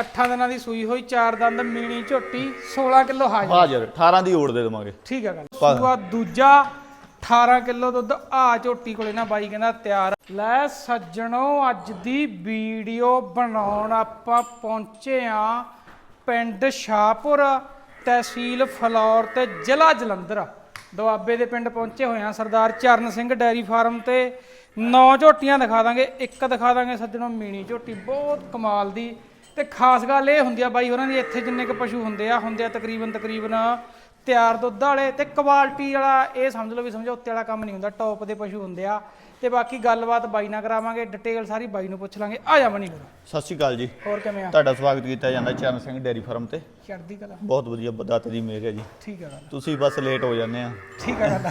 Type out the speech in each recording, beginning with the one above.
ਅੱਠਾਂ ਦਿਨਾਂ ਦੀ ਸੂਈ ਹੋਈ ਚਾਰ ਦੰਦ ਮੀਣੀ ਝੋਟੀ 16 ਕਿਲੋ ਹਾਜ਼ਰ। ਹਾਜ਼ਰ 18 ਦੀ ਓੜ ਦੇ ਦੇਵਾਂਗੇ। ਠੀਕ ਹੈ ਗੱਲ। ਪਾ- ਸੂਆ ਦੂਜਾ 18 ਕਿਲੋ ਦੁੱਧ ਆ ਝੋਟੀ ਕੋਲੇ ਨਾ ਬਾਈ ਕਹਿੰਦਾ ਤਿਆਰ। ਲੈ ਸੱਜਣੋ ਅੱਜ ਦੀ ਵੀਡੀਓ ਬਣਾਉਣ ਆਪਾਂ ਪਹੁੰਚੇ ਆ ਪਿੰਡ ਸ਼ਾਹਪੁਰ ਤਹਿਸੀਲ ਫਲੌਰ ਤੇ ਜ਼ਿਲ੍ਹਾ ਜਲੰਧਰ। ਦੁਆਬੇ ਦੇ ਪਿੰਡ ਪਹੁੰਚੇ ਹੋਏ ਆ ਸਰਦਾਰ ਚਰਨ ਸਿੰਘ ਡੈਰੀ ਫਾਰਮ ਤੇ। ਨੌ ਝੋਟੀਆਂ ਦਿਖਾ ਦਾਂਗੇ ਇੱਕ ਦਿਖਾ ਦਾਂਗੇ ਸੱਜਣੋ ਮੀਣੀ ਝੋਟੀ ਬਹੁਤ ਕਮਾਲ ਦੀ ਤੇ ਖਾਸ ਗੱਲ ਇਹ ਹੁੰਦੀ ਆ ਬਾਈ ਹੋਰਾਂ ਦੀ ਇੱਥੇ ਜਿੰਨੇ ਕ ਪਸ਼ੂ ਹੁੰਦੇ ਆ ਹੁੰਦੇ ਆ ਤਕਰੀਬਨ ਤਕਰੀਬਨ ਤਿਆਰ ਦੁੱਧ ਵਾਲੇ ਤੇ ਕੁਆਲਿਟੀ ਵਾਲਾ ਇਹ ਸਮਝ ਲਓ ਵੀ ਸਮਝੌਤੇ ਵਾਲਾ ਕੰਮ ਨਹੀਂ ਹੁੰਦਾ ਟੌਪ ਦੇ ਪਸ਼ੂ ਹੁੰਦੇ ਆ। ਤੇ ਬਾਕੀ ਗੱਲਬਾਤ ਬਾਈ ਨਾਲ ਕਰਾਵਾਂਗੇ ਡਿਟੇਲ ਸਾਰੀ ਬਾਈ ਨੂੰ ਪੁੱਛ ਲਾਂਗੇ। ਆ ਜਾ ਮਣੀ ਫਿਰ। ਸਤਿ ਸ਼੍ਰੀ ਅਕਾਲ ਜੀ। ਹੋਰ ਕਿਵੇਂ ਆ? ਤੁਹਾਡਾ ਸਵਾਗਤ ਕੀਤਾ ਜਾਂਦਾ ਚਰਨ ਸਿੰਘ ਡੇਅਰੀ ਫਾਰਮ ਤੇ। ਚੜਦੀ ਕਲਾ। ਬਹੁਤ ਵਧੀਆ ਬਦਾਤ ਦੀ ਮੇਰ ਹੈ ਜੀ। ਠੀਕ ਆ ਗੱਲ। ਤੁਸੀਂ ਬਸ ਲੇਟ ਹੋ ਜਾਂਦੇ ਆ। ਠੀਕ ਆ ਗੱਲ।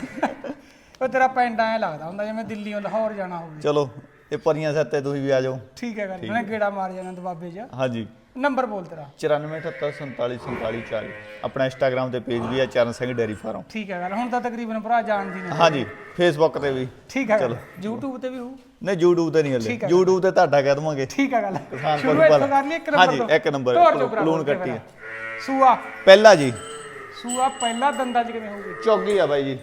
ਉਹ ਤੇਰਾ ਪਿੰਡ ਐ ਲੱਗਦਾ ਹੁੰਦਾ ਜਿਵੇਂ ਦਿੱਲੀੋਂ ਲਾਹੌਰ ਜਾਣਾ ਹੋਵੇ। ਚਲੋ ਇਹ ਪਰੀਆਂ ਸੱਤੇ ਤੁਸੀਂ ਵੀ ਆ ਜਾਓ। ਠੀਕ ਹੈ ਗੱਲ ਮੈਂ ਗੇੜਾ ਮਾਰ ਜਾਣਾ ਦਬਾਬੇ 'ਚ। ਹਾਂਜੀ। ਨੰਬਰ ਬੋਲ ਤੇਰਾ। 9478474740 ਆਪਣਾ ਇੰਸਟਾਗ੍ਰam ਤੇ ਪੇਜ ਵੀ ਹੈ ਚਰਨ ਸਿੰਘ ਡੇਅਰੀ ਫਾਰਮ। ਠੀਕ ਹੈ ਗੱਲ ਹੁਣ ਤਾਂ ਤਕਰੀਬਨ ਭਰਾ ਜਾਣਦੀ ਨੇ ਹਾਂਜੀ ਫੇਸਬੁੱਕ ਤੇ ਵੀ। ਠੀਕ ਹੈ ਗੱਲ YouTube ਤੇ ਵੀ ਹੋ ਨਹੀਂ YouTube ਤੇ ਨਹੀਂ ਹਲੇ। YouTube ਤੇ ਤੁਹਾਡਾ ਕਹਿ ਦਵਾਂਗੇ। ਠੀਕ ਹੈ ਗੱਲ ਸ਼ੁਰੂ ਇੱਥੋਂ। ਕਰ ਲਈ ਇੱਕ ਨੰਬਰ ਹਾਂਜੀ, ਤੋਂ। ਇੱਕ ਨੰਬਰ, ਲੂਣ ਤੇ ਕੱਟੀ। ਸੂਆ। ਪਹਿਲਾ ਜੀ। ਸੂਆ ਪਹਿਲਾ ਦੰਦਾਂ 'ਚ ਕਿਵੇਂ ਹੋਊਗੀ? ਚੌਗੀ ਆ ਬਾਈ ਜੀ।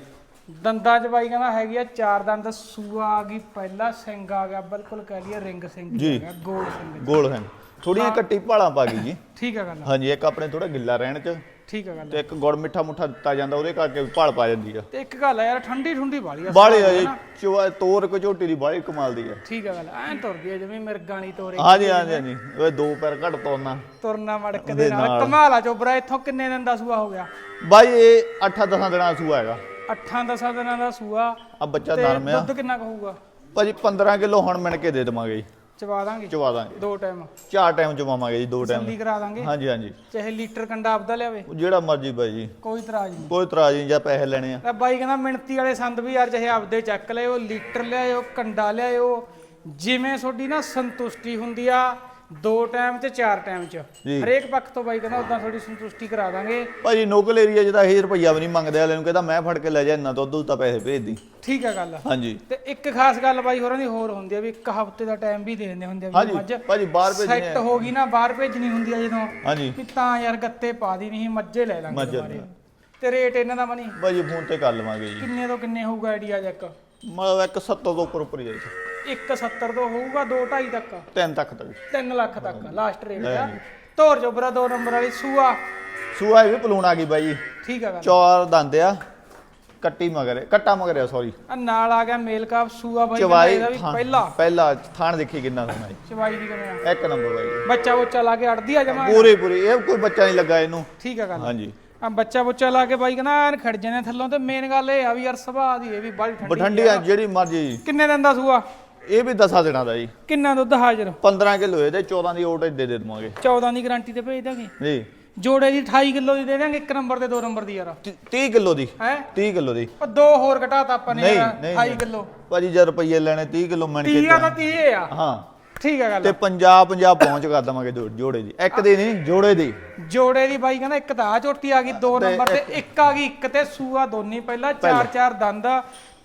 ਦੰਦਾਂ 'ਚ ਬਾਈ ਕਹਿੰਦਾ ਹੈਗੀ ਆ ਚਾਰ ਦੰਦ ਸੂਆ ਆ ਗਈ ਪਹਿਲਾ ਸਿੰਘ ਆ ਗਿਆ ਬਿਲਕੁਲ ਕਹਿ ਲਈਏ ਰਿੰਗ ਸਿੰਘ ਜੀ। ਆ ਗਿਆ ਗੋਲ ਸਿੰਘ ਗੋਲ ਹੈ। ਥੋੜੀਆਂ ਕੱਟੀ ਭਾਲਾਂ ਪਾ ਗਈ ਜੀ। ਠੀਕ ਹੈ ਗੱਲ ਹਾਂਜੀ ਇੱਕ ਆਪਣੇ ਥੋੜਾ ਗਿੱਲਾ ਰਹਿਣ ਚ। ਠੀਕ ਹੈ ਗੱਲ ਤੇ ਇੱਕ ਗੁੜ ਮਿੱਠਾ ਮੁੱਠਾ ਦਿੱਤਾ ਜਾਂਦਾ ਉਹਦੇ ਕਰਕੇ ਵੀ ਭਾਲ ਪਾ ਜਾਂਦੀ ਆ। ਤੇ ਇੱਕ ਗੱਲ ਆ ਯਾਰ ਠੰਡੀ ਠੁੰਡੀ ਵਾਲੀ ਆ ਬਾਲੇ ਆ ਜੀ। ਚੁਆ ਤੋਰ ਕੋ ਝੋਟੀ ਦੀ ਬਾਲੀ ਕਮਾਲ ਦੀ ਆ। ਠੀਕ ਹੈ ਗੱਲ ਐਂ ਤੁਰਦੀ ਆ ਜਿਵੇਂ ਮਿਰਗਾਂ ਵਾਲੀ ਤੋਰੇ। ਹਾਂਜੀ ਹਾਂਜੀ ਹਾਂਜੀ। ਉਹ ਦੋ ਪੈਰ ਘੱਟ ਤੋਰਨਾ। ਤੁਰਨਾ ਮੜਕ ਦੇ ਦੇ ਨਾਲ। ਨਾਲ। ਕਮਾਲਾ ਚੋਬਰਾ ਇੱਥੋਂ ਕਿੰਨੇ ਦਿਨ ਦਾ ਸੂਆ ਹੋ ਗਿਆ? ਬਾਈ ਇਹ 8-10 ਦਿਨਾਂ ਦਾ ਸੂਆ ਹੈਗਾ। 8-10 ਦਿਨਾਂ ਦਾ ਸੂਆ ਆ ਬੱਚਾ ਤੇ ਨਰਮ ਆ। ਦੁੱਧ ਕਿੰਨਾ ਕੁ ਹੋਊਗਾ? ਭਾਜੀ 15 ਕਿਲੋ ਹੁਣ ਮਿਣ ਕੇ ਦੇ ਦੇਵਾਂਗੇ ਜੀ। ਚਵਾ ਦਾਂਗੇ? ਚਵਾ ਦਾਂਗੇ। ਦੋ ਟਾਈਮ। ਚਾਰ ਟਾਈਮ ਚਵਾਵਾਂਗੇ ਜੀ ਦੋ ਟਾਈਮ। ਤਸੱਲੀ ਕਰਾ ਦਾਂਗੇ? ਹਾਂਜੀ ਹਾਂਜੀ। ਚਾਹੇ ਲੀਟਰ ਕੰਡਾ ਆਪਦਾ ਲਿਆਵੇ? ਉਹ ਜਿਹੜਾ ਮਰਜ਼ੀ ਜੀ। ਕੋਈ ਇਤਰਾਜ਼ ਨਹੀਂ। ਕੋਈ ਇਤਰਾਜ਼ ਨਹੀਂ ਜਾਂ ਪੈਸੇ ਲੈਣੇ ਆ। ਤਾਂ ਬਾਈ ਕਹਿੰਦਾ ਮਿਣਤੀ ਵਾਲੇ ਸੰਦ ਵੀ ਯਾਰ ਚਾਹੇ ਆਪਦੇ ਚੱਕ ਲਿਓ ਲੀਟਰ ਲਿਆਇਓ ਕੰਡਾ ਲਿਆਇਓ। ਜਿਵੇਂ ਤੁਹਾਡੀ ਨਾ ਸੰਤੁਸ਼ਟੀ ਹੁੰਦੀ ਆ ਦੋ ਟਾਈਮ ਤੇ ਚਾਰ ਟਾਈਮ ਚ। ਜੀ। ਹਰੇਕ ਪੱਖ ਤੋਂ ਬਾਈ ਕਹਿੰਦਾ ਉਦਾਂ ਤੁਹਾਡੀ ਸੰਤੁਸ਼ਟੀ ਕਰਾ ਦਾਂਗੇ। ਭਾਜੀ ਲੋਕਲ ਏਰੀਆ ਤਾਂ 1000 ਰੁਪਈਆ ਵੀ ਨਹੀਂ ਮੰਗਦੇ ਵਾਲੇ ਨੂੰ ਕਹਿੰਦਾ ਮੈਂ ਫੜ ਕੇ ਲੈ ਜਾ ਇੰਨਾ ਦੁੱਧ ਤਾਂ ਪੈਸੇ ਭੇਜ ਦੀ। ਠੀਕ ਆ ਗੱਲ। ਹਾਂਜੀ। ਤੇ ਇੱਕ ਖਾਸ ਗੱਲ ਬਾਈ ਹੋਰਾਂ ਦੀ ਹੋਰ ਹੁੰਦੀ ਆ ਵੀ ਇੱਕ ਹਫ਼ਤੇ ਦਾ ਟਾਈਮ ਵੀ ਦੇ ਦਿੰਦੇ ਹੁੰਦੇ ਆ ਵੀ ਹਾਂਜੀ ਮੱਝ ਭਾਜੀ ਬਾਹਰ ਭੇਜਣੇ ਸੈੱਟ ਹੋ ਗਈ ਨਾ ਬਾਹਰ ਭੇਜਣੀ ਹੁੰਦੀ ਆ ਜਦੋਂ ਹਾਂਜੀ। ਵੀ ਤਾਂ ਯਾਰ ਗੱਤੇ ਪਾ ਦੀ ਨਹੀਂ ਮੱਝੇ ਲੈ ਲਾਂਗੇ ਮੱਝ ਦੁਬਾਰੇ। ਤੇ ਰੇਟ ਇਹਨਾਂ ਦਾ ਮਨੀ? ਭਾਜੀ ਫੋਨ ਤੇ ਕਰ ਲਵਾਂਗੇ ਜੀ। ਕਿੰਨੇ ਤੋਂ ਕਿੰਨੇ ਹੋਊਗਾ ਆਈਡੀਆ ਜੱਕ? ਮਤਲਬ ਇੱਕ 70 ਤੋਂ ਉੱਪਰ ਉੱਪਰ ਹੀ ਜਾਈ 170 ਤੋਂ ਹੋਊਗਾ 2.5 ਤੱਕ। ਤਿੰਨ ਤੱਕ ਤੱਕ 3 ਲੱਖ ਤੱਕ ਲਾਸਟ ਰੇਟ ਆ। ਧੋਰ ਜੋਬਰਾ ਦੋ ਨੰਬਰ ਵਾਲੀ ਸੂਆ। ਸੂਆ ਇਹ ਵੀ ਪਲੂਣ ਆ ਗਈ ਬਾਈ ਜੀ। ਠੀਕ ਆ ਗੱਲ। ਚਾਰ ਦੰਦ ਆ ਕੱਟੀ ਮਗਰ ਕੱਟਾ ਮਗਰ ਆ ਸੌਰੀ ਆ ਨਾਲ ਆ ਗਿਆ ਮੇਲ ਕਾਪ ਸੂਆ ਬਾਈ ਚਵਾਈ ਇਹਦਾ ਵੀ ਪਹਿਲਾ। ਪਹਿਲਾ ਥਾਣ ਦੇਖੀ ਕਿੰਨਾ ਸੋਹਣਾ ਜੀ। ਚਵਾਈ ਦੀ ਆ ਇੱਕ ਨੰਬਰ ਬਾਈ ਬੱਚਾ ਬੁੱਚਾ ਲਾ ਕੇ ਅੜਦੀ ਆ ਜਮਾ। ਪੂਰੀ ਪੂਰੀ। ਇਹ ਕੋਈ ਬੱਚਾ ਨਹੀਂ ਲੱਗਾ ਇਹਨੂੰ। ਠੀਕ ਆ ਗੱਲ। ਹਾਂਜੀ। ਆ ਬੱਚਾ ਬੁੱਚਾ ਲਾ ਕੇ ਬਾਈ ਕਹਿੰਦਾ ਐਨ ਖੜ ਜਾਣੇ ਥੱਲੋਂ ਤੇ ਮੇਨ ਗੱਲ ਇਹ ਆ ਵੀ ਯਾਰ ਸੁਭਾਅ ਦੀ ਇਹ ਵੀ ਬੜੀ ਠੰਡੀ ਬਠੰਡੀ ਆ ਜਿਹੜੀ ਮਰਜ਼ੀ। ਕਿੰਨੇ ਦਿਨ ਦਾ ਸੂਆ? ਇਹ ਵੀ ਦਸਾਂ ਦਿਨਾਂ ਦਾ ਜੀ। ਕਿੰਨਾ ਦੁੱਧ ਹਾਜ਼ਰ? 15 ਕਿਲੋ ਇਹਦੇ 14 ਦੀ ਓਟ ਦੇ ਦੇ ਦਵਾਂਗੇ। 14 ਦੀ ਗਾਰੰਟੀ ਤੇ ਭੇਜ ਦਾਂਗੇ? ਜੀ। ਜੋੜੇ ਦੀ 28 ਕਿਲੋ ਦੀ ਦੇ ਦਾਂਗੇ ਇੱਕ ਨੰਬਰ ਤੇ ਦੋ ਨੰਬਰ ਦੀ ਯਾਰ। 30 ਕਿਲੋ ਦੀ। ਹੈ? 30 ਕਿਲੋ ਦੀ। ਉਹ ਦੋ ਹੋਰ ਘਟਾਤਾ ਆਪਾਂ ਨੇ ਯਾਰ, ਨਹੀਂ, 28 ਨਹੀਂ। ਕਿਲੋ। ਭਾਜੀ ਜਦ ਰੁਪਈਏ ਲੈਣੇ 30 ਕਿਲੋ ਮਣ ਕੇ 30 ਆ ਤਾਂ 30 ਆ। ਹਾਂ। ਠੀਕ ਆ ਗੱਲ। ਤੇ ਪੰਜਾਬ ਪੰਜਾਬ ਪਹੁੰਚ ਕਰ ਦਵਾਂਗੇ ਜੋ- ਜੋੜੇ ਦੀ। ਇੱਕ ਦੀ ਨਹੀਂ ਜੋੜੇ ਦੀ। ਜੋੜੇ ਦੀ ਬਾਈ ਕਹਿੰਦਾ ਇੱਕ ਤਾਂ ਆ ਝੋਟੀ ਆ ਗਈ ਦੋ ਨੰਬਰ ਤੇ ਇੱਕ ਆ ਗਈ ਇੱਕ ਤੇ ਸੂਆ ਦੋਨੀ ਪਹਿਲਾਂ ਚਾਰ ਚਾਰ ਦੰਦ।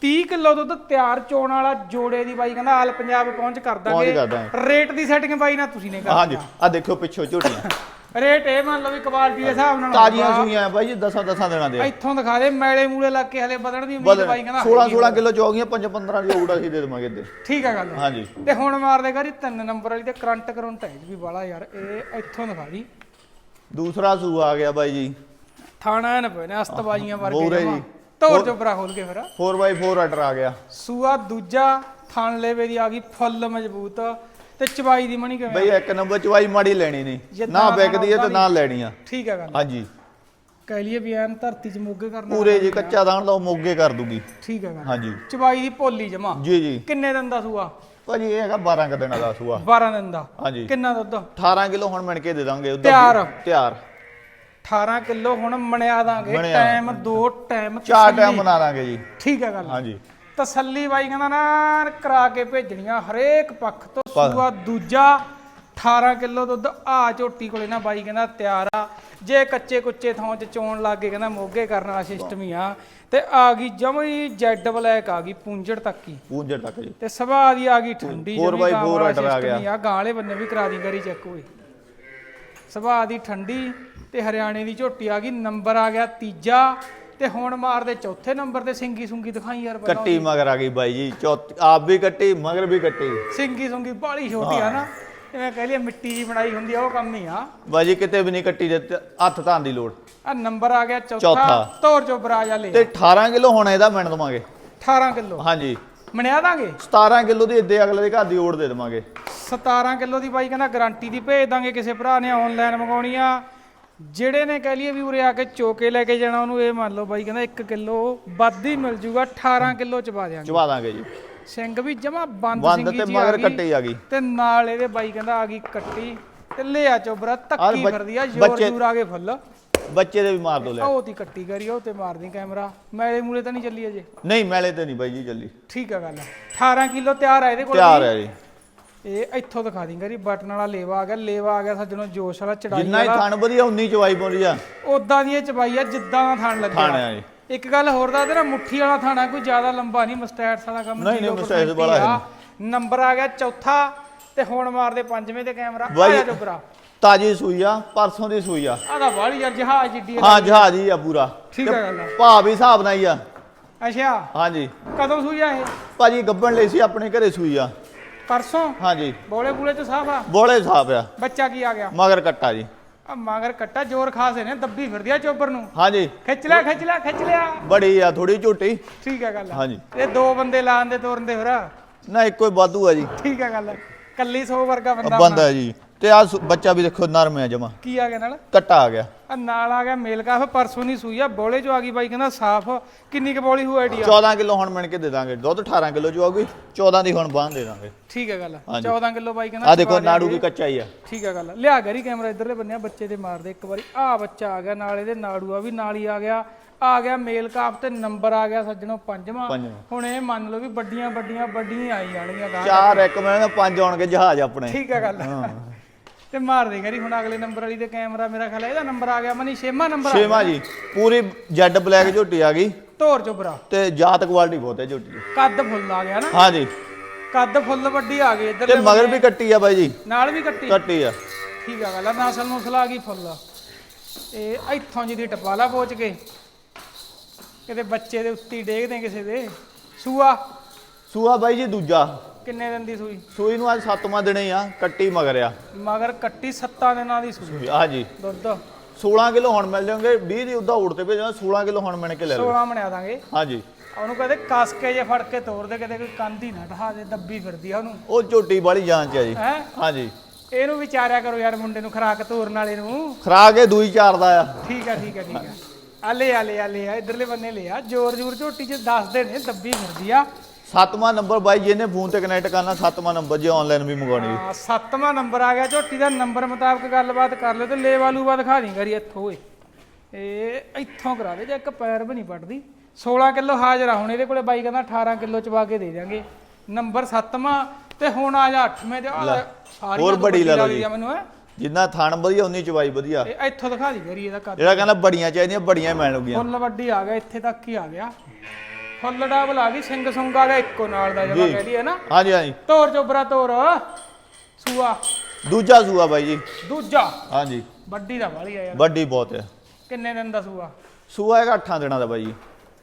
30 ਕਿਲੋ ਦੁੱਧ ਤਿਆਰ ਚੋਣ ਵਾਲਾ ਜੋੜੇ ਦੀ ਬਾਈ ਕਹਿੰਦਾ ਆਲ ਪੰਜਾਬ ਪਹੁੰਚ ਕਰ ਪਹੁੰਚ ਕਰ ਦਾਂਗੇ। ਰੇਟ ਦੀ ਸੈਟਿੰਗ ਬਾਈ ਨਾ ਤੁਸੀਂ ਨੇ ਹਾਂਜੀ ਕਰਨੀ ਆ ਦੇਖੋ ਪਿੱਛੋਂ ਝੋਟੀਆਂ। ਰੇਟ ਇਹ ਮੰਨ ਲਓ ਵੀ ਕੁਆਲਿਟੀ ਦੇ ਹਿਸਾਬ ਨਾਲ ਤਾਜ਼ੀਆਂ ਹੋਊਗਾ। ਸੂਈਆਂ ਬਾਈ ਜੀ ਦਸਾਂ ਦਸਾਂ ਦਿਨਾਂ ਦੇ। ਇੱਥੋਂ ਦਿਖਾ ਦੇ ਮੈਲੇ ਮੂਲੇ ਲੱਗ ਕੇ ਹਲੇ ਵਧਣ ਦੀ ਉਮੀਦ ਬਾਈ ਕਹਿੰਦਾ 16 ਹੈਗੀ 16 ਕਿਲੋ ਚੌਗੀਆਂ 5 15 ਦੀ ਓਟ ਅਸੀਂ ਦੇ ਦੇਵਾਂਗੇ ਇੱਥੇ ਠੀਕ ਆ ਗੱਲ। ਹਾਂਜੀ। ਤੇ ਹੁਣ ਮਾਰਦੇ ਕਰੀ ਤਿੰਨ ਨੰਬਰ ਵਾਲੀ ਤੇ ਕਰੰਟ ਕਰੰਟ ਹੈ ਇਹ ਵੀ ਬਾਲਾ ਯਾਰ ਇਹ ਇੱਥੋਂ ਦਿਖਾ ਦੀ। ਦੂਸਰਾ ਸੂ ਆ ਗਿਆ ਬਾਈ ਜੀ। ਥਾਣਾ ਨਾ ਨੇ ਅਸਤਬਾਜ਼ੀਆਂ ਵਰਗੇ ਜਮਾਂ। ਜੀ। ਧੌਰ ਚੋਬਰਾ ਖੋਲ ਕੇ ਫਿਰ। 4x4 ਆਰਡਰ ਆ ਗਿਆ। ਸੂਆ ਦੂਜਾ ਥਣ ਲੇਵੇ ਦੀ ਆ ਗਈ ਫੁੱਲ ਮਜ਼ਬੂਤ। ਤੇ ਚਬਾਈ ਦੀ ਮਣੀ ਕਿਵੇਂ ਬਈ ਇੱਕ ਨੰਬਰ ਚਵਾਈ ਮਾੜੀ ਲੈਣੀ ਨਹੀਂ। ਨਾ ਵਿਕਦੀ ਹੈ ਤੇ ਨਾ ਲੈਣੀ ਆ। ਠੀਕ ਆ ਗੱਲ। ਹਾਂਜੀ। ਕਹਿ ਲਈਏ ਵੀ ਐਨ ਧਰਤੀ 'ਚ ਮੋਗੇ ਕਰਨਾ ਪੂਰੇ ਜੀ ਕੱਚਾ ਦਾਣ ਉਹ ਮੋਗੇ ਕਰ ਦੂਗੀ। ਠੀਕ ਗੱਲ। ਹਾਂਜੀ। ਚਬਾਈ ਦੀ ਭੋਲੀ ਜਮਾ। ਜੀ ਜੀ। ਕਿੰਨੇ ਦਿਨ ਦਾ ਸੂਆ? ਭਾਜੀ ਇਹ ਹੈਗਾ 12 ਕ ਦਿਨਾਂ ਦਾ ਸੂਆ। 12 ਦਿਨ ਦਾ। ਹਾਂਜੀ। ਕਿੰਨਾ ਦੁੱਧ? 18 ਕਿਲੋ ਹੁਣ ਮਿਣ ਕੇ ਦੇ ਦਾਂਗੇ। ਉੱਦਾਂ ਤਿਆਰ। ਤਿਆਰ। 18 ਕਿਲੋ ਹੁਣ ਮਣਿਆ ਦਾਂਗੇ ਮਣਿਆ। ਟਾਈਮ ਦੋ ਟਾਈਮ ਚਾਰ ਟਾਈਮ। ਬਣਾ ਲਾਂਗੇ ਜੀ। ਠੀਕ ਆ ਗੱਲ। ਹਾਂਜੀ। ਤਸੱਲੀ ਬਾਈ ਕਹਿੰਦਾ ਨਾ ਕਰਾ ਕੇ ਭੇਜਣੀਆਂ ਹਰੇਕ ਪੱਖ ਤੋਂ ਸੂਆ ਦੂਜਾ 18 ਕਿਲੋ ਦੁੱਧ ਆ ਝੋਟੀ ਕੋਲੇ ਨਾ ਬਾਈ ਕਹਿੰਦਾ ਤਿਆਰ ਆ। ਜੇ ਕੱਚੇ ਕੁੱਚੇ ਥਾਂ 'ਚ ਚੋਣ ਲੱਗ ਕਹਿੰਦਾ ਮੋਗੇ ਕਰਨ ਵਾਲਾ ਸਿਸਟਮ ਹੀ ਆ। ਤੇ ਆ ਗਈ ਜਮਈ ਜੈਡ ਬਲੈਕ ਆ ਗਈ ਪੂੰਝੜ ਤੱਕ ਹੀ। ਪੂੰਜਰ ਤੱਕ ਜੀ। ਤੇ ਸੁਭਾਅ ਦੀ ਆ ਗਈ ਠੰਡੀ Four by four order ਆ ਗਿਆ। ਹੀ ਆ। ਗਾਂ ਵਾਲੇ ਬੰਨੇ ਵੀ ਕਰਾ ਦੀ ਕਰੀ ਚੈੱਕ ਹੋਏ। ਸੁਭਾਅ ਦੀ ਠੰਡੀ। ਤੇ ਹਰਿਆਣੇ ਦੀ ਝੋਟੀ ਆ ਗਈ ਨੰਬਰ ਆ ਗਿਆ ਤੀਜਾ ਤੇ ਹੁਣ ਮਾਰਦੇ ਚੌਥੇ ਨੰਬਰ ਤੇ ਸਿੰਗੀ ਸੁੰਗੀ ਦਿਖਾਈ ਯਾਰ ਪਹਿਲਾਂ ਕੱਟੀ ਮਗਰ ਆ ਗਈ ਬਾਈ ਜੀ ਚੌਥੀ ਆਪ ਵੀ ਕੱਟੀ ਮਗਰ ਵੀ ਕੱਟੀ। ਸਿੰਗੀ ਸੁੰਗੀ ਬਾਲੀ ਛੋਟੀ ਆ ਨਾ ਜਿਵੇਂ ਕਹਿ ਲਈਏ ਮਿੱਟੀ ਜੀ ਬਣਾਈ ਹੁੰਦੀ ਆ ਉਹ ਕੰਮ ਨਹੀਂ ਆ। ਬਾਈ ਜੀ ਕਿਤੇ ਵੀ ਨਹੀਂ ਕੱਟੀ ਦੇ ਹੱਥ ਧਾਨ ਦੀ ਲੋੜ। ਆ ਨੰਬਰ ਆ ਗਿਆ ਚੌਥਾ ਚੌਥਾ। ਤੋਰ ਚੋ ਬਰਾਜਾ ਲੈ ਤੇ 18 ਕਿਲੋ ਹੁਣ ਇਹਦਾ ਮਿਣ ਦਵਾਂਗੇ। 18 ਕਿਲੋ। ਹਾਂਜੀ। ਮਣਿਆ ਦਾਂਗੇ? 17 ਕਿਲੋ ਦੀ ਇੱਦੇ ਅਗਲੇ ਦੇ ਘਰ ਦੀ ਓੜ ਦੇ ਦੇਵਾਂਗੇ। 17 ਕਿਲੋ ਦੀ ਬਾਈ ਕਹਿੰਦਾ ਗਾਰੰਟੀ ਦੀ ਭੇਜ ਦਾਂਗੇ ਕਿਸੇ ਭਰਾ ਨੇ ਆਨਲਾਈਨ ਮੰਗਾਉਣੀ ਆ। ਜਿਹੜੇ ਨੇ ਕਹਿ ਲਈਏ ਵੀ ਉਰੇ ਆ ਕੇ ਚੋਕੇ ਲੈ ਕੇ ਜਾਣਾ ਉਹਨੂੰ ਇਹ ਮੰਨ ਲਓ ਬਾਈ ਕਹਿੰਦਾ 1 ਕਿਲੋ ਵੱਧ ਹੀ ਮਿਲ ਜੂਗਾ 18 ਕਿਲੋ ਚ ਪਾ ਦਿਆਂਗੇ। ਚਵਾ ਦਾਂਗੇ ਜੀ। ਸਿੰਘ ਵੀ ਜਮਾ ਬੰਦ ਬੰਦ ਸਿੰਘੀ ਤੇ ਜੀ ਮਗਰ ਗਈ ਕੱਟੀ ਆ ਗਈ। ਤੇ ਨਾਲ ਇਹਦੇ ਬਾਈ ਕਹਿੰਦਾ ਆ ਗਈ ਕੱਟੀ ਤੇ ਲਿਆ ਚੋਬਰਾ ਤੱਕੀ ਬੱਚ- ਫਿਰਦੀ ਆ ਜ਼ੋਰ ਬੱਚੇ- ਜ਼ੂਰ ਆ ਗਏ ਫੁੱਲ। ਬੱਚੇ ਦੇ ਵੀ ਮਾਰ ਦੋ ਲੈ ਉਹ ਤੀ ਕੱਟੀ ਕਰੀ ਉਹ ਤੇ ਮਾਰਦੀ ਕੈਮਰਾ। ਮੈਲੇ ਮੂਲੇ ਤਾਂ ਨਹੀਂ ਚੱਲੀ ਅਜੇ? ਨਹੀਂ ਮੈਲੇ ਤੇ ਨਹੀਂ ਬਾਈ ਜੀ ਜੱਲੀ ਠੀਕ ਆ ਗੱਲ। 18 ਕਿਲੋ ਤਿਆਰ ਆ ਇਹਦੇ ਕੋਲ ਤਿਆਰ ਵੀ। ਹੈ ਜੀ। ਇਹ ਇੱਥੋਂ ਦਿਖਾ ਦਿੰਗਾ ਜੀ ਬਟਨ ਵਾਲਾ ਲੇਵਾ ਆ ਗਿਆ ਲੇਵਾ ਆ ਗਿਆ ਸੱਜਣੋ ਜੋਸ਼ ਵਾਲਾ ਚੜਾਈ ਜਿੰਨਾ ਹੀ ਵਾਲਾ। ਥਣ ਵਧੀਆ ਉਨੀ ਚਵਾਈ ਪਾਉਂਦੀ ਆ। ਉਦਾਂ ਦੀ ਇਹ ਚਬਾਈ ਆ ਜਿੱਦਾਂ ਦਾ ਥਾਣ ਲੱਗਿਆ। ਥਣ ਆ ਜੀ। ਇੱਕ ਗੱਲ ਹੋਰ ਦੱਸ ਦੇਣਾ ਮੁੱਠੀ ਵਾਲਾ ਥਾਣਾ ਕੋਈ ਜ਼ਿਆਦਾ ਲੰਬਾ ਨਹੀਂ ਮਸਟੈਟਸ ਵਾਲਾ ਕੰਮ ਨਹੀਂ, ਨਹੀਂ, 0% ਮੁਸਟੈਟਸ ਹੀ ਵਾਲਾ ਹੈ ਆ। ਨੰਬਰ ਆ ਗਿਆ ਚੌਥਾ ਤੇ ਹੁਣ ਮਾਰਦੇ ਪੰਜਵੇਂ ਤੇ ਕੈਮਰਾ। ਬਾਈ- ਆਇਆ ਜੋਬਰਾ ਤਾਜੀ ਸੂਈ ਆ ਪਰਸੋਂ ਦੀ ਸੂਈ ਆ। ਆਦਾ ਵਾਲੀ ਯਾਰ ਜਹਾਜ਼ ਜਿੱਡੀ ਆ। ਹਾਂ ਜਹਾਜ਼ ਹੀ ਆ ਪੂਰਾ। ਠੀਕ ਆ ਗੱਲ ਆ। ਭਾਅ ਵੀ ਹਿਸਾਬ ਨਾਲ ਹੀ ਆ। ਅੱਛਾ। ਹਾਂਜੀ। ਕਦੋਂ ਸੂਈ ਆ ਇਹ? ਭਾਜੀ ਗੱਬਣ ਲਈ ਸੀ ਆਪਣੇ ਘਰੇ ਸੂਈ ਆ। ਪਰਸੋਂ? ਹਾਂਜੀ। ਬੋਲੇ ਬੂਲੇ ਚ ਸਾਫ਼ ਆ? ਬੋਲੇ ਹਿਸਾਬ ਆ। ਬੱਚਾ ਕੀ ਆ ਗਿਆ? ਮਗਰ ਕੱਟਾ ਜੀ। ਆ ਮਗਰ ਕੱਟਾ ਜ਼ੋਰ ਖਾਸੇ ਨੇ ਦੱਬੀ ਫਿਰਦੀ ਆ ਚੋਬਰ ਨੂੰ। ਹਾਂਜੀ। ਖਿੱਚ ਲਿਆ ਖਿੱਚ ਲਿਆ ਖਿੱਚ ਲਿਆ। ਬੜੀ ਆ ਥੋੜੀ ਝੋਟੀ। ਠੀਕ ਆ ਗੱਲ। ਹਾਂਜੀ। ਇਹ ਦੋ ਬੰਦੇ ਲਾਣ ਦੇ ਤੋਰਨ ਦੇ ਫਿਰ। ਨਾ ਇੱਕੋ ਹੀ ਵਾਧੂ ਆ ਜੀ। ਠੀਕ ਆ ਗੱਲ ਕੱਲੀ 100 ਵਰਗਾ ਬੰਦਾ ਬੰਦਾ ਜੀ। ਤੇ ਆ ਬੱਚਾ ਵੀ ਦੇਖੋ ਨਰਮ ਆ ਜਮਾ। ਕੀ ਆ ਗਿਆ ਨਾਲ? ਕੱਟਾ ਆ ਗਿਆ। ਆ ਨਾਲ ਆ ਗਿਆ ਮੇਲ ਕਾਫ ਪਰਸੋਂ ਨਹੀਂ ਸੂਈ ਆ ਬੋਲੇ ਚ ਆ ਗਈ ਬਾਈ ਕਹਿੰਦਾ ਸਾਫ਼। ਕਿੰਨੀ ਕੁ ਬੋਲੀ ਹੋਈ ਆਈਡੀਆ? 14 ਕਿਲੋ ਹੁਣ ਮਿਣ ਕੇ ਦੇ ਦਾਂਗੇ ਦੁੱਧ 18 ਕਿਲੋ ਜੋ ਆਊਗੀ 14 ਦੀ ਹੁਣ ਬਾਂਹ ਦੇ ਦਾਂਗੇ। ਠੀਕ ਹੈ ਗੱਲ ਹਾਂਜੀ। 14 ਕਿਲੋ ਬਾਈ ਕਹਿੰਦਾ ਆ ਦੇਖੋ ਨਾੜੂ। ਵੀ ਕੱਚਾ ਹੀ ਆ। ਠੀਕ ਹੈ ਗੱਲ ਲਿਆ ਗਰੀ ਕੈਮਰਾ ਇਧਰਲੇ ਬੰਨਿਆ ਬੱਚੇ ਦੇ ਮਾਰਦੇ ਇੱਕ ਵਾਰੀ। ਆ ਬੱਚਾ ਆ ਗਿਆ ਨਾਲ ਇਹਦੇ ਨਾੜੂ ਆ ਵੀ ਨਾਲ ਹੀ ਆ ਗਿਆ। ਆ ਗਿਆ ਮੇਲ ਕਾਪ ਤੇ ਨੰਬਰ ਆ ਗਿਆ ਸੱਜਣੋ ਪੰਜਵਾਂ। ਹੁਣ ਇਹ ਮੰਨ ਲਓ ਵੀ ਵੱਡੀਆਂ ਵੱਡੀਆਂ ਵੱਡੀਆਂ ਆਈ ਜਾਣਗੀਆਂ ਚਾਰ ਇੱਕ ਮੈਂ ਪੰਜ ਆਉਣਗੇ ਜਹਾਜ਼ ਆਪਣੇ। ਠੀਕ ਹੈ ਗੱਲ ਤੇ ਮਾਰ ਦੇ ਗਰੀ ਹੁਣ ਅਗਲੇ ਨੰਬਰ ਵਾਲੀ ਤੇ ਕੈਮਰਾ ਮੇਰਾ ਖਿਆਲ ਹੈ ਇਹਦਾ ਨੰਬਰ ਆ ਗਿਆ ਮਨੀ ਛੇਵਾਂ ਨੰਬਰ ਆ ਛੇਵਾਂ ਜੀ ਪੂਰੀ ਜੈਡ ਬਲੈਕ ਝੋਟੀ ਆ ਗਈ। ਧੋਰ ਚੋਬਰਾ ਤੇ ਜਾਤ ਕੁਆਲਿਟੀ ਬਹੁਤ ਹੈ ਝੋਟੀ ਦੀ। ਕੱਦ ਫੁੱਲ ਆ ਗਿਆ ਨਾ। ਹਾਂਜੀ ਕੱਦ ਫੁੱਲ ਵੱਡੀ ਆ ਗਈ ਤੇ ਇਧਰ ਮਗਰ ਵੀ ਕੱਟੀ ਆ ਬਾਈ ਜੀ। ਨਾਲ ਵੀ ਕੱਟੀ। ਕੱਟੀ ਆ। ਠੀਕ ਆ ਗੱਲ ਆ ਨਸਲ ਨੁਸਲ ਆ ਗਈ ਫੁੱਲ। ਇਹ ਇੱਥੋਂ ਜਿਹਦੀ ਟਪਾਲਾ ਪਹੁੰਚ ਕੇ ਕਿਤੇ ਬੱਚੇ ਦੇ ਉੱਤੇ ਹੀ ਡੇਗਦੇ ਕਿਸੇ ਦੇ। ਸੂਆ। ਸੂਆ ਬਾਈ ਜੀ ਦੂਜਾ। ਕਿੰਨੇ ਦਿਨ ਦੀ ਸੂਈ? ਸੂਈ ਨੂੰ ਅੱਜ ਸੱਤਵਾਂ ਦਿਨ ਹੀ ਆ ਕੱਟੀ ਮਗਰ ਆ। ਮਗਰ ਕੱਟੀ 7 ਦਿਨਾਂ ਦੀ ਸੂਈ। ਹਾਂਜੀ ਦੁੱਧ। 16 ਕਿਲੋ ਹੁਣ ਮਿਲ ਜਾਣਗੇ 20 ਦੀ ਉਦਾਂ ਉੜ ਤੇ ਭੇਜਣਾ 16 ਕਿਲੋ ਹੁਣ ਮਿਣ ਕੇ ਲੈ ਲਓ। 16 ਬਣਾ ਦਾਂਗੇ। ਹਾਂਜੀ ਉਹਨੂੰ ਕਹਦੇ ਕਸ ਕੇ ਜੇ ਫੜ ਕੇ ਤੋੜ ਦੇ ਕਿਤੇ ਕੋਈ ਕੰਧ ਹੀ ਨਾ ਢਹਾ ਦੇ ਦੱਬੀ ਫਿਰਦੀ ਆ ਉਹਨੂੰ। ਉਹ ਝੋਟੀ ਵਾਲੀ ਜਾਨ ਚ ਆ ਜੀ। ਹੈ? ਹਾਂਜੀ ਇਹਨੂੰ ਵਿਚਾਰਿਆ ਕਰੋ ਯਾਰ ਮੁੰਡੇ ਨੂੰ ਖਰਾਕ ਤੋਰਨ ਵਾਲੇ ਨੂੰ। ਖਰਾਕ ਇਹ ਦੂਈ ਚਾਰ ਦਾ ਆ। ਠੀਕ ਆ ਠੀਕ ਆ ਠੀਕ ਆ। ਆ ਲੈ ਆ ਲੈ ਆ ਆ ਇਧਰਲੇ ਬੰਨੇ ਲੈ ਆ। ਜੋਰ ਜੂਰ ਝੋਟੀ ਚ ਦੱਸਦੇ ਨੇ ਦੱਬੀ ਫਿਰਦੀ ਆ। ਸੱਤਵਾਂ ਨੰਬਰ ਬਾਈ ਜਿਹਨੇ ਫੋਨ ਤੇ ਕਨੈਕਟ ਕਰਨਾ ਸੱਤਵਾਂ ਨੰਬਰ ਜੇ ਆਨਲਾਈਨ ਵੀ ਮੰਗਵਾਉਣੀ ਵੀ ਹਾਂ, ਸੱਤਵਾਂ ਨੰਬਰ ਆ ਗਿਆ ਝੋਟੀ ਦਾ ਨੰਬਰ ਮੁਤਾਬਕ ਗੱਲਬਾਤ ਕਰ ਲਿਓ ਤੇ ਲੇਵਾ ਲੂਵਾ ਦਿਖਾ ਦੀ ਕਰੀ ਇੱਥੋਂ ਓਏ। ਇਹ ਇੱਥੋਂ ਕਰਾ ਦੇ ਜੇ ਇੱਕ ਪੈਰ ਵੀ ਨਹੀਂ ਪੜਦੀ 16 ਕਿਲੋ ਹਾਜ਼ਰ ਆ ਹੁਣ ਇਹਦੇ ਕੋਲੇ ਬਾਈ ਕਹਿੰਦਾ 18 ਕਿਲੋ ਚਵਾ ਕੇ ਦੇ ਦਿਆਂਗੇ। ਨੰਬਰ ਸੱਤਵਾਂ ਤੇ ਹੁਣ ਆ ਜਾ 8ਵੇਂ ਤੇ ਆ ਸਾਰੀ ਹੋਰ ਬੜੀ ਲੈ ਲਓ ਜੀ। ਮੈਨੂੰ ਹੈ। ਜਿੰਨਾ ਥਣ ਵਧੀਆ ਉਨੀ ਚਵਾਈ ਵਧੀਆ। ਇਹ ਇੱਥੋਂ ਦਿਖਾ ਦੀ ਕਰੀ ਇਹਦਾ ਕੱਦ। ਜਿਹੜਾ ਕਹਿੰਦਾ ਬੜੀਆਂ ਚਾਹੀਦੀਆਂ ਬੜੀਆਂ ਮਿਲ ਲੂਗੀਆਂ ਫੁੱਲ ਵੱਡੀ ਆ ਗਿਆ ਇੱਥੇ ਤੱਕ ਹੀ ਆ ਗਿਆ। ਫੁੱਲ ਡਬਲ ਆ ਗਈ ਸਿੰਘ ਸੁੰਗ ਗਿਆ ਇੱਕੋ ਨਾਲ ਦਾ ਜਮਾ। ਕਹਿ ਲਈਏ ਨਾ। ਹਾਂਜੀ ਹਾਂਜੀ। ਤੋਰ ਚੋਬਰਾ ਤੋਰ। ਸੂਆ। ਦੂਜਾ ਸੂਆ ਬਾਈ ਜੀ। ਦੂਜਾ। ਹਾਂਜੀ। ਵੱਡੀ ਦਾ ਵਾਲੀ ਆ ਯਾਰ। ਵੱਡੀ ਬਹੁਤ ਹੈ ਕਿੰਨੇ ਦਿਨ ਦਾ ਸੂਆ? ਸੂਆ ਹੈਗਾ 8 ਦਿਨਾਂ ਦਾ ਬਾਈ ਜੀ।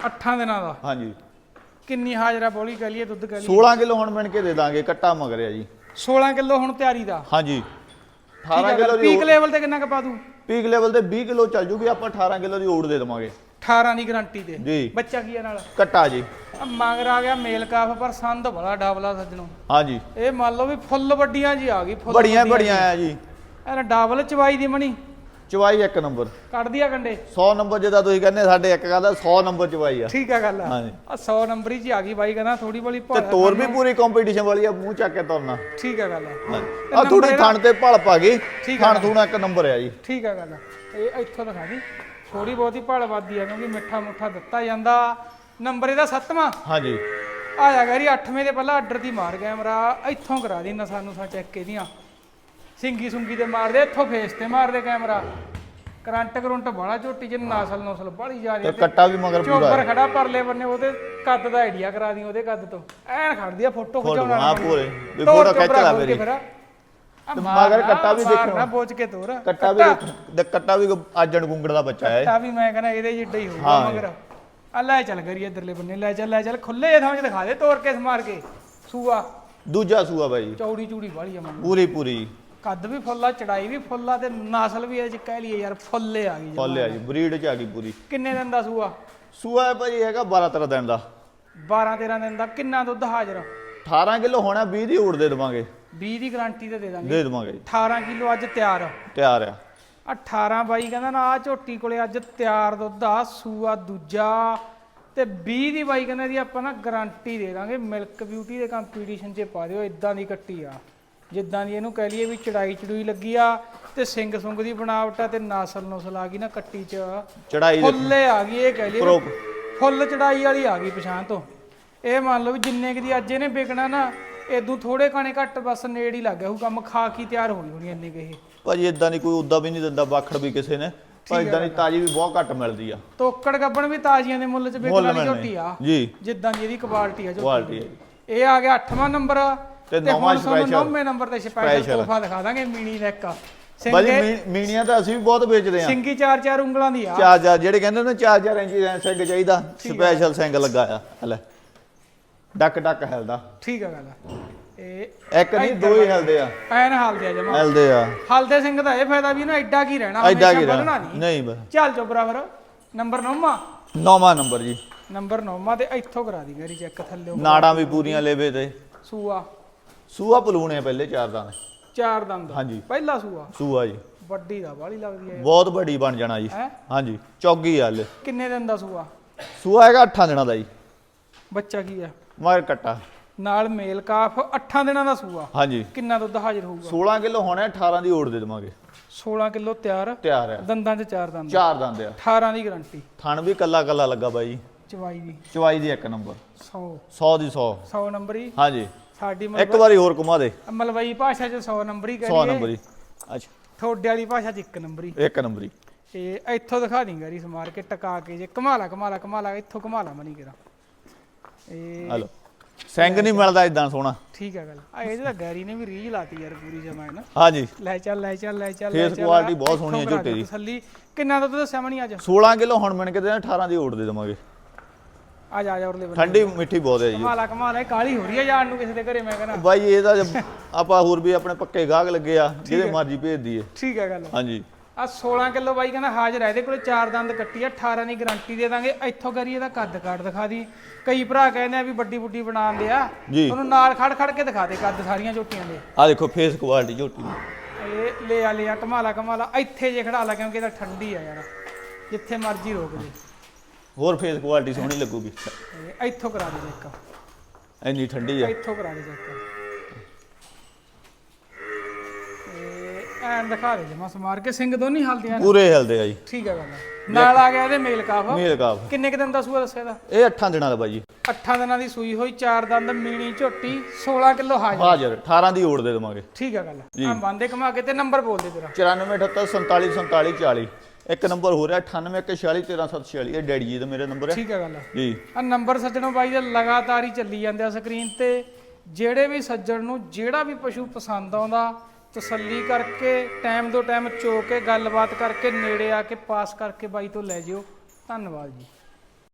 8 ਦਿਨਾਂ ਦਾ। ਹਾਂਜੀ। ਕਿੰਨੀ ਹਾਜ਼ਰਾ ਬੋਲੀ ਕਹਿ ਲਈਏ ਦੁੱਧ ਕਹਿ ਲਈਏ? 16 ਕਿਲੋ ਹੁਣ ਮਿਣ ਕੇ ਦੇ ਦਾਂਗੇ ਕੱਟਾ ਮਗਰ ਆ ਜੀ। 16 ਕਿਲੋ ਹੁਣ ਤਿਆਰੀ ਦਾ। ਹਾਂਜੀ। 18 ਕਿਲੋ ਦੀ ਪੀਕ ਲੈਵਲ ਤੇ ਕਿੰਨਾ ਕ ਪਾ ਦੂ? ਪੀਕ ਲੈਵਲ ਤੇ 20 ਕਿਲੋ ਚੱਲ ਜੂਗੀ ਆਪਾਂ 18 ਕਿਲੋ ਦੀ ਓੜ ਦੇ ਦੇਵਾਂਗੇ। 18 ਦੀ ਗਾਰੰਟੀ ਤੇ ਜੀ। ਬੱਚਾ ਕੀ ਆ ਨਾਲ? ਕੱਟਾ ਜੀ। ਆ ਮੰਗਰ ਆ ਗਿਆ ਮੇਲ ਕਾਫ ਪਰ ਸੰਦ ਬੜਾ ਡਾਬਲਾ ਸੱਜਣੋ। ਹਾਂਜੀ ਇਹ ਮੰਨ ਲਓ ਵੀ ਫੁੱਲ ਵੱਡੀਆਂ ਜੀ ਆ ਗਈ ਫੁੱਲ ਬੜੀਆਂ ਬੜੀਆਂ ਆ ਜੀ। ਇਹ ਡਬਲ ਚਵਾਈ ਦੀ ਮਣੀ। ਚਵਾਈ ਇੱਕ ਨੰਬਰ। ਕੱਢਦੀ ਆ ਕੰਡੇ। 100 ਨੰਬਰ ਜਿਹਦਾ ਤੁਸੀਂ ਕਹਿੰਦੇ ਸਾਡੇ ਇੱਕ ਕਹਿੰਦਾ 100 ਨੰਬਰ ਚਵਾਈ ਆ। ਠੀਕ ਆ ਗੱਲ ਆ। ਹਾਂਜੀ। ਆ 100 ਨੰਬਰ ਹੀ ਜੀ ਆ ਗਈ ਬਾਈ ਕਹਿੰਦਾ ਥੋੜੀ ਬੜੀ ਤੇ ਤੋਰ ਵੀ ਪੂਰੀ ਕੰਪੀਟੀਸ਼ਨ ਵਾਲੀ ਆ ਮੂੰਹ ਚੱਕ ਕੇ ਤੁਰਨਾ। ਠੀਕ ਆ ਗੱਲ ਆ। ਆ ਥੋੜੀ ਥਣ ਤੇ ਭਲ ਪਾ ਗਈ। ਠੀਕ ਆ। ਥਣ ਥੂਣਾ ਇੱਕ ਨੰਬਰ ਆ ਜੀ। ਠੀਕ ਆ ਗੱਲ ਇਹ ਇੱਥੋਂ ਦਿਖਾ ਦੀ। ਥੋੜੀ ਬਹੁਤੀ ਭਾਲ ਵੱਧਦੀ ਆ ਕਿਉਂਕਿ ਮਿੱਠਾ ਮੁੱਠਾ ਦਿੱਤਾ ਜਾਂਦਾ। ਨੰਬਰ ਇਹਦਾ ਸੱਤਵਾਂ। ਹਾਂਜੀ। ਆ ਜਾ ਗਰੀ 8ਵੇਂ ਦੇ ਪਹਿਲਾਂ ਆਰਡਰ ਦੀ ਮਾਰ ਕੈਮਰਾ। ਇੱਥੋਂ ਕਰਾ ਦੀ ਨਸਾਂ ਨੂੰ ਸਾ ਚੈੱਕ ਇਹਦੀਆਂ। ਸਿੰਗੀ ਸੁੰਗੀ ਤੇ ਮਾਰਦੇ ਇੱਥੋਂ ਫੇਸ ਤੇ ਮਾਰਦੇ ਕੈਮਰਾ ਕਰੰਟ ਕਰੰਟ ਬੜਾ ਝੋਟੀ ਚ ਨਸਲ ਨਸਲ ਬੜੀ ਜਾ ਰਹੀ ਤੇ ਕੱਟਾ ਵੀ ਮਗਰ ਪੂਰਾ ਚੋਬਰ ਖੜਾ ਪਰਲੇ ਬੰਨੇ ਉਹਦੇ ਕੱਦ ਦਾ ਆਈਡੀਆ ਕਰਾ ਦੀ ਉਹਦੇ ਕੱਦ ਤੋਂ। ਐਨ ਖੜਦੀ ਆ ਫੋਟੋ ਖਿਚਾਉਣਾ ਆ ਪੂਰੇ। ਵੀ ਫੋਟੋ ਖਿੱਚ ਲਾ ਮੇਰੀ। ਤੇ ਮਗਰ ਕੱਟਾ ਵੀ ਨਾ ਦੇਖੋ ਬੋਚ ਕੇ ਤੋਰ। ਕੱਟਾ ਵੀ ਤੇ ਕੱਟਾ ਵੀ ਆਜਣ ਗੁੰਗੜ ਦਾ ਬੱਚਾ ਹੈ। ਕੱਟਾ ਵੀ ਮੈਂ ਕਹਿੰਦਾ ਇਹਦੇ ਜਿੱਡਾ ਹੀ ਹੋਊਗਾ ਹਾਂ। ਮਗਰ। ਆ ਲੈ ਚੱਲ ਕਰੀ ਇਧਰਲੇ ਬੰਨੇ ਲੈ ਚੱਲ ਲੈ ਚੱਲ। ਖੁੱਲੇ ਥਾਂ 'ਚ ਦਿਖਾ ਦੇ ਤੋਰ ਕੇ ਸਮਾਰ ਕੇ। ਸੂਆ। ਦੂਜਾ ਸੂਆ ਬਾਈ। ਚੌੜੀ ਚੂੜੀ ਵਾਲੀ ਆ ਮੰਨ। ਪੂਰੀ ਪੂਰੀ। ਕੱਦ ਵੀ ਫੁੱਲਾ ਚੜਾਈ ਵੀ ਫੁੱਲਾ ਤੇ ਨਸਲ ਵੀ ਇਹ ਚ ਕਹਿ ਲਈਏ ਯਾਰ ਫੁੱਲੇ ਆ ਗਈ ਫੁੱਲ ਆ ਜੀ ਬਰੀਡ ਚ ਆ ਗਈ ਪੂਰੀ। ਕਿੰਨੇ ਦਿਨ ਦਾ ਸੂਆ? ਸੂਆ ਹੈ ਭਾਈ ਹੈਗਾ 12 13 ਦਿਨ ਦਾ। 12 13 ਦਿਨ ਦਾ। ਕਿੰਨਾ ਦੁੱਧ ਹਾਜ਼ਰ? 18 ਕਿਲੋ ਹੋਣਾ 20 ਦੀ ਊੜ ਦੇ ਦੇਵਾਂਗੇ। 20 ਦੀ ਗਾਰੰਟੀ ਤੇ ਦੇ ਦਾਂਗੇ। ਦੇ ਦੇਵਾਂਗੇ ਜੀ। 18 ਕਿਲੋ ਅੱਜ ਤਿਆਰ। ਤਿਆਰ ਆ। 18 ਬਾਈ ਕਹਿੰਦਾ ਨਾ ਆ ਝੋਟੀ ਕੋਲੇ ਅੱਜ ਤਿਆਰ ਦੁੱਧ ਆ ਸੂਆ ਦੂਜਾ। ਤੇ 20 ਦੀ ਬਾਈ ਕਹਿੰਦਾ ਦੀ ਆਪਾਂ ਨਾ ਗਾਰੰਟੀ ਦੇ ਦਾਂਗੇ ਮਿਲਕ ਬਿਊਟੀ ਦੇ ਕੰਪੀਟੀਸ਼ਨ 'ਚ ਪਾ ਦਿਓ ਇਦਾਂ ਦੀ ਕੱਟੀ ਆ। ਜਿੱਦਾਂ ਦੀ ਇਹਨੂੰ ਕਹਿ ਲਈਏ ਵੀ ਚੜਾਈ ਚੜੂਈ ਲੱਗੀ ਆ ਤੇ ਸਿੰਘ ਸੁੰਗ ਦੀ ਬਣਾਵਟ ਆ ਤੇ ਨਸਲ ਨੁਸਲ ਆ ਗਈ ਨਾ ਕੱਟੀ 'ਚ। ਚੜਾਈ ਫੁੱਲੇ ਆ ਗਈ ਇਹ ਕਹਿ ਲਈਏ ਫੁੱਲ ਚੜਾਈ ਵਾਲੀ ਆ ਗਈ ਪਛਾਣ ਤੋਂ। ਇਹ ਮੰਨ ਲਓ ਵੀ ਜਿੰਨੇ ਕੁ ਦੀ ਅੱਜ ਇਹਨੇ ਵਿਕਣਾ ਨਾ ਇਦੋਂ ਥੋੜੇ ਕਾਣੇ ਘੱਟ ਬਸ ਨੇੜ ਹੀ ਲੱਗ ਗਿਆ ਉਹ ਕੰਮ ਖਾ ਕੀ ਤਿਆਰ ਹੋ ਗਈ ਹੋਣੀ ਇੰਨੇ ਕੁ ਇਹ। ਭਾਜੀ ਇਦਾਂ ਨਹੀਂ ਕੋਈ ਉਦਾਂ ਵੀ ਨਹੀਂ ਦਿੰਦਾ ਬਾਖੜ ਵੀ ਕਿਸੇ ਨੇ ਪਰ ਇਦਾਂ ਦੀ ਤਾਜੀ ਵੀ ਬਹੁਤ ਘੱਟ ਮਿਲਦੀ ਆ। ਤੋਕੜ ਗੱਬਣ ਵੀ ਤਾਜ਼ੀਆਂ ਦੇ ਮੁੱਲ 'ਚ ਵਿਕਣ ਵਾਲੀ। ਝੋਟੀ ਆ। ਜੀ। ਜਿੱਦਾਂ ਦੀ ਇਹਦੀ ਕੁਆਲਿਟੀ ਆ ਝੋਟੀ। ਇਹ ਆ ਗਿਆ 8ਵਾਂ ਨੰਬਰ। ਤੇ ਨੌਵਾਂ special। 9ਵੇਂ ਨੰਬਰ ਤੇ ਸਪੈਸ਼ਲ। ਤੋਹਫਾ ਦਿਖਾ ਦਾਂਗੇ ਮੀਣੀ ਦਾ ਇੱਕ। ਭਾਜੀ ਸਿੰਗੇ ਮੀ- ਮੀਣੀਆਂ ਤਾਂ ਅਸੀਂ ਵੀ ਬਹੁਤ ਵੇਚਦੇ ਆ ਸਿੰਗੀ ਚਾਰ ਚਾਰ ਉਂਗਲਾਂ ਦੀ ਆ। ਚਾਰ ਚਾਰ ਜਿਹੜੇ ਕਹਿੰਦੇ ਨੇ ਚਾਰ ਚਾਰ ਇੰਚੀ ਦਾ ਸਿੰਘ ਚਾਹੀਦਾ ਸਪੈਸ਼ਲ ਸਿੰਘ ਲੱਗਾ ਆ ਹਲੇ। ਡੱਕ ਡੱਕ ਹਿਲਦਾ। ਠੀਕ ਆ ਗੱਲ ਇਹ ਇੱਕ ਨਹੀਂ ਦੋ ਹੀ ਹਿਲਦੇ ਆ। ਐਨ ਹਾਲ ਦੇ ਆ ਜਮਾ। ਹਿਲਦੇ ਆ। ਹਲਦੇ ਸਿੰਘ ਦਾ ਇਹ ਫਾਇਦਾ ਵੀ ਨਾ ਐਡਾ ਕੀ ਰਹਿਣਾ ਐਡਾ ਕੀ ਰਹਿਣਾ। ਨਹੀਂ। ਬਸ। ਚੱਲ ਜੋ ਬਰਾਬਰ। ਨੰਬਰ 9ਵਾਂ ਨੌਵਾਂ ਨੰਬਰ ਜੀ। ਨੰਬਰ 9ਵਾਂ ਤੇ ਇੱਥੋਂ ਕਰਾ ਦੀ ਮੇਰੀ ਚੈੱਕ ਥੱਲੇ। ਨਾੜਾਂ ਵੀ ਪੂਰੀਆਂ ਲੇਵੇ ਤੇ। ਸੂਆ। ਸੂਆ ਪਲੂਣੇ ਪਹਿਲੇ ਚਾਰ ਦਾਣੇ। ਚਾਰ ਦੰਦ। ਹਾਂਜੀ। ਪਹਿਲਾ ਸੂਆ? ਸੂਆ ਜੀ। ਵੱਡੀ ਦਾ ਬਾਹਲੀ ਲੱਗਦੀ ਹੈ ਬਹੁਤ ਵੱਡੀ ਬਣ ਜਾਣਾ ਜੀ। ਹੈ? ਹਾਂਜੀ ਚੌਗੀ ਹਲੇ। ਕਿੰਨੇ ਦਿਨ ਦਾ ਸੂਆ? ਸੂਆ ਹੈਗਾ 8 ਦਿਨਾਂ ਦਾ ਜੀ। ਬੱਚਾ ਕੀ ਹੈ ਮਗਰ ਕੱਟਾ। ਨਾਲ ਮੇਲ ਕਾਫ 8 ਦਿਨਾਂ ਦਾ ਸੂਆ? ਹਾਂਜੀ। ਕਿੰਨਾ ਦੁੱਧ ਹਾਜ਼ਰ ਹੋਊਗਾ? 16 ਕਿਲੋ ਹੋਣਾ 18 ਦੀ ਓੜ ਦੇ ਦੇਵਾਂਗੇ। 16 ਕਿਲੋ ਤਿਆਰ? ਤਿਆਰ ਆ। ਦੰਦਾਂ 'ਚ ਚਾਰ ਦੰਦ। ਚਾਰ ਦੰਦ ਆ। 18 ਦੀ ਗਾਰੰਟੀ। ਥਣ ਵੀ ਕੱਲਾ ਕੱਲਾ ਲੱਗਾ ਬਾਈ। ਚਵਾਈ ਦੀ ਚਵਾਈ ਦੀ ਇੱਕ ਨੰਬਰ। 100 100 ਦੀ 100 100 ਨੰਬਰ ਹੀ। ਹਾਂਜੀ। ਸਾਡੀ ਇੱਕ ਵਾਰੀ ਹੋਰ ਘੁਮਾ ਦੇ। ਮਲਵਈ ਭਾਸ਼ਾ 'ਚ 100 ਨੰਬਰ ਹੀ 100 ਕਰੀਏ ਨੰਬਰ। ਅੱਛਾ। ਥੋੜੇ ਵਾਲੀ ਭਾਸ਼ਾ 'ਚ ਇੱਕ ਨੰਬਰ। ਇੱਕ ਨੰਬਰ। ਇਹ ਇੱਥੋਂ ਦਿਖਾ ਦੀ ਗਰੀ ਸਮਾਰ ਕੇ ਟਕਾ ਕੇ ਜੇ। ਕਮਾਲਾ ਕਮਾਲਾ ਕਮਾਲਾ ਇੱਥੋਂ ਕਮਾਲਾ ਮਨੀ ਕਰਾ। ਇਹ ਹਲੋ। ਸਿੰਘ ਨਹੀਂ ਮਿਲਦਾ ਇਦਾਂ ਸੋਹਣਾ। ਠੀਕ ਹੈ ਗੱਲ। ਆ ਇਹਦੇ ਤਾਂ ਗੈਰੀ ਨੇ ਵੀ ਰੀਝ ਲਾਤੀ ਯਾਰ ਪੂਰੀ ਜਮਾ ਹੈ ਨਾ। ਹਾਂਜੀ। ਲੈ ਚੱਲ ਲੈ ਚੱਲ ਲੈ ਚੱਲ ਚੱਲ, quality ਬਹੁਤ ਸੋਹਣੀ ਹੈ ਝੋਟੇ ਦੇ। ਦੀ। ਤਸੱਲੀ ਕਿੰਨਾ ਦੁੱਧ ਦੱਸਿਆ ਮਣੀ ਅੱਜ? 16 ਕਿਲੋ ਹੁਣ ਮਿਣ ਕੇ ਦੇ 18 ਦੀ ਓੜ ਦੇ ਦੇਵਾਂਗੇ। ਆ ਜਾ ਜਾ ਉਰਲੇ ਬੰਨੇ ਠੰਡੀ ਮਿੱਠੀ ਬਹੁਤ ਹੈ ਜੀ। ਕਮਾਲਾ ਕਮਾਲਾ ਕਾਲੀ ਹੋ ਰਹੀ ਹੈ ਜਾਣ ਨੂੰ ਕਿਸੇ ਦੇ ਘਰੇ ਮੈਂ ਕਹਿੰਦਾ ਬਾਈ ਇਹ ਤਾਂ ਆਪਾਂ ਹੋਰ ਵੀ ਆਪਣੇ ਪੱਕੇ ਗਾਹਕ ਲੱਗੇ ਆ ਜਿਹਦੇ ਮਰਜ਼ੀ ਭੇਜ ਦਈਏ। ਠੀਕ ਹੈ ਗੱਲ। ਹਾਂਜੀ। ਆ 16 ਕਿਲੋ ਬਾਈ ਕਹਿੰਦਾ ਹਾਜ਼ਰ ਹੈ ਇਹਦੇ ਕੋਲੇ ਚਾਰ ਦੰਦ ਕੱਟੀ ਆ 18 ਦੀ ਗਾਰੰਟੀ ਦੇ ਦਾਂਗੇ। ਇੱਥੋਂ ਕਰੀ ਇਹਦਾ ਕੱਦ ਕਾਟ ਦਿਖਾ ਦੀ। ਕਈ ਭਰਾ ਕਹਿੰਦੇ ਆ ਵੀ ਵੱਡੀ ਵੱਡੀ ਬਣਾਉਂਦੇ ਆ। ਜੀ। ਉਹਨੂੰ ਨਾਲ ਖੜ ਖੜ ਕੇ ਦਿਖਾ ਦੇ ਕੱਦ ਸਾਰੀਆਂ ਝੋਟੀਆਂ ਦੇ। ਆ ਦੇਖੋ ਫੇਸ ਕੁਆਲਿਟੀ ਝੋਟੀ। ਇਹ ਲੈ ਆ ਲੈ ਆ ਕਮਾਲਾ ਕਮਾਲਾ ਇੱਥੇ ਜੇ ਖੜਾ ਲਾ ਕਿਉਂਕਿ ਇਹਦਾ ਠੰਡੀ ਆ ਯਾਰ। ਜਿੱਥੇ ਮਰਜ਼ੀ ਰੋਕ ਦੇ। ਹੋਰ ਫੇਸ ਕੁਆਲਿਟੀ ਸੋਹਣੀ ਲੱਗੂਗੀ। ਇਹ ਇੱਥੋਂ ਕਰਾ ਦੇ ਚੈੱਕ ਇੰਨੀ ਠੰਡੀ ਆ। ਇੱਥੋਂ ਕਰਾ ਦੇ ਚੈੱਕ ਇਹ ਐਨ ਦਿਖਾ ਦੇ ਜਮਾ ਸਮਾਰ ਕੇ ਸਿੰਘ ਦੋਨੀ ਹਲਦੀਆਂ ਨੇ। ਪੂਰੇ ਹਿਲਦੇ ਆ ਜੀ। ਠੀਕ ਹੈ ਗੱਲ ਨਾਲ ਆ ਗਿਆ ਇਹਦੇ ਮੇਲ ਕਾਫ। ਮੇਲ ਕਾਫ। ਕਿੰਨੇ ਕੁ ਦਿਨ ਦਾ ਸੂਆ ਦੱਸਿਆ ਦਾ ਇਹ 8 ਦਿਨਾਂ ਦਾ ਬਾਈ ਜੀ। 8 ਦਿਨਾਂ ਦੀ ਸੂਈ ਹੋਈ ਚਾਰ ਦੰਦ ਮੀਣੀ ਝੋਟੀ 16 ਕਿਲੋ ਹਾਜ਼ਰ। ਹਾਜ਼ਰ 18 ਦੀ ਓੜ ਦੇ ਦੇਵਾਂਗੇ। ਠੀਕ ਹੈ ਗੱਲ ਆ। ਬੰਦੇ ਕਮਾ ਕੇ ਤੇ ਨੰਬਰ ਬੋਲ ਦੇ ਤੇਰਾ। 9478 47 47 40 ਇੱਕ ਨੰਬਰ ਹੋ ਰਿਹਾ 9814 13746 ਇਹ ਡੈਡੀ ਜੀ ਦਾ ਮੇਰੇ ਨੰਬਰ ਹੈ। ਠੀਕ ਹੈ ਗੱਲ ਜੀ। ਆ ਨੰਬਰ ਸੱਜਣੋ ਬਾਈ ਦੇ ਲਗਾਤਾਰ ਹੀ ਚੱਲੀ ਜਾਂਦੇ ਆ ਸਕਰੀਨ ਤੇ। ਜਿਹੜੇ ਵੀ ਸੱਜਣ ਨੂੰ ਜਿਹੜਾ ਵੀ ਪਸ਼ੂ ਪਸੰਦ ਆਉਂਦਾ ਤਸੱਲੀ ਕਰਕੇ ਟਾਈਮ ਤੋਂ ਟਾਈਮ ਚੋ ਕੇ ਗੱਲਬਾਤ ਕਰਕੇ ਨੇੜੇ ਆ ਕੇ ਪਾਸ ਕਰਕੇ ਬਾਈ ਤੋਂ ਲੈ ਜਿਓ। ਧੰਨਵਾਦ ਜੀ।